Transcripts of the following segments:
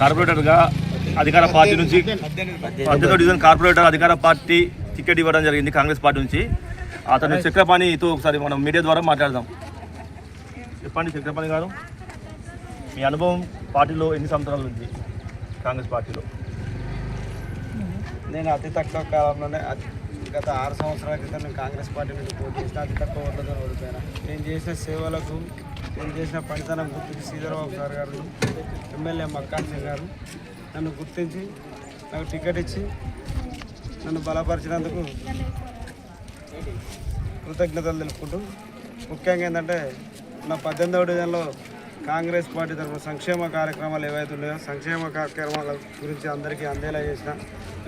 కార్పొరేటర్గా అధికార పార్టీ నుంచి పద్దెనిమిదో డివిజన్ కార్పొరేటర్ అధికార పార్టీ టికెట్ ఇవ్వడం జరిగింది కాంగ్రెస్ పార్టీ నుంచి. అతను చక్రపాణితో ఒకసారి మనం మీడియా ద్వారా మాట్లాడదాం. చెప్పండి చక్రపాణి గారు. మీ అనుభవం పార్టీలో ఎన్ని సంవత్సరాల నుంచి కాంగ్రెస్ పార్టీలో. నేను అతి తక్కువ కాలంలోనే అతి- గత ఆరు సంవత్సరాల క్రితం నేను కాంగ్రెస్ పార్టీ నుంచి పోటీ చేసిన అతి తక్కువ ఓట్లతో ఓడిపోయినా. నేను చేసిన సేవలకు నేను చేసిన పనితనం గుర్తించి శ్రీధరబాబు సార్ గారు ఎమ్మెల్యే మక్కాన్ సింగ్ గారు నన్ను గుర్తించి నాకు టికెట్ ఇచ్చి నన్ను బలపరిచినందుకు కృతజ్ఞతలు తెలుపుకుంటూ ముఖ్యంగా ఏంటంటే నా పద్దెనిమిదవ డివిజన్లో కాంగ్రెస్ పార్టీ తరఫున సంక్షేమ కార్యక్రమాలు ఏవైతే ఉన్నాయో సంక్షేమ కార్యక్రమాల గురించి అందరికీ అందేలా చేసిన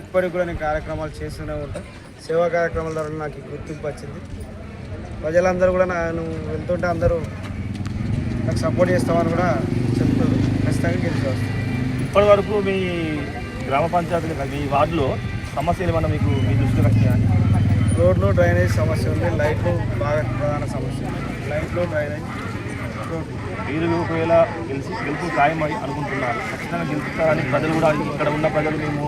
ఇప్పటికి కూడా నేను కార్యక్రమాలు చేస్తూనే ఉంటాను సేవా కార్యక్రమాల ద్వారా నాకు గుర్తింపు వచ్చింది. ప్రజలందరూ కూడా నేను వెళ్తుంటే అందరూ నాకు సపోర్ట్ చేస్తామని కూడా చెప్తారు ఖచ్చితంగా గెలిచి ఇప్పటి వరకు మీ గ్రామ పంచాయతీ మీ వార్డులో సమస్యలు ఏమన్నా మీకు మీ దృష్టికి వచ్చినాయా? రోడ్లు డ్రైనేజ్ సమస్య ఉంది. లైట్లు బాగా ప్రధాన సమస్య. ఉంది లైట్లు డ్రైనేజ్ మీరు ఒకవేళ గెలిచి గెలుపు ఖాయమని అనుకుంటున్నారు ఖచ్చితంగా గెలుపుతారని ప్రజలు కూడా ఇక్కడ ఉన్న ప్రజలు మేము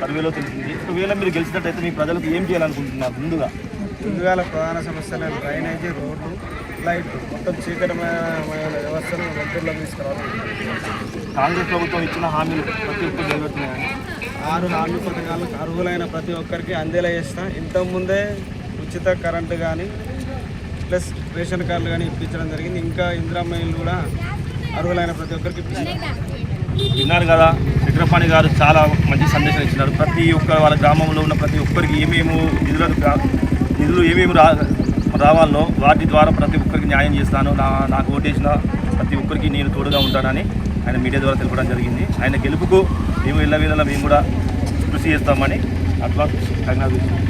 సర్వేలో తెలిసింది. ఒకవేళ మీరు గెలిచినట్టయితే మీ ప్రజలకు ఏం చేయాలనుకుంటున్నారు ముందుగా? ముందుగాల ప్రధాన సమస్యలు డ్రైనేజీ రోడ్లు లైట్లు మొత్తం చీకటమైన వ్యవస్థను వెంటర్లో తీసుకురావాలి. కాంగ్రెస్ ప్రభుత్వం ఇచ్చిన హామీలు ప్రతి ఒక్కరు నిలబెడుతున్నాయని ఆరు హామీ పథకాలకు అర్హులైన ప్రతి ఒక్కరికి అందేలా చేస్తా. ఇంతకుముందే ఉచిత కరెంటు కానీ ప్లస్ రేషన్ కార్డులు కానీ ఇప్పించడం జరిగింది. ఇంకా ఇందిరామయ్యలు కూడా అర్హులైన ప్రతి ఒక్కరికి ఇప్పించారు. విన్నారు కదా చక్రపాణి గారు చాలా మంచి సందేశం ఇచ్చినారు. ప్రతి ఒక్క వాళ్ళ గ్రామంలో ఉన్న ప్రతి ఒక్కరికి ఏమేమి నిధులు నిధులు ఏమేమి రా రావాలో వాటి ద్వారా ప్రతి ఒక్కరికి న్యాయం చేస్తాను. నా నాకు ఓటేసిన ప్రతి ఒక్కరికి నేను తోడుగా ఉంటానని ఆయన మీడియా ద్వారా తెలపడం జరిగింది. ఆయన గెలుపుకు మేము ఇళ్ళ వీళ్ళ మేము కూడా కృషి చేస్తామని అట్లా కంగ్రాచులేషన్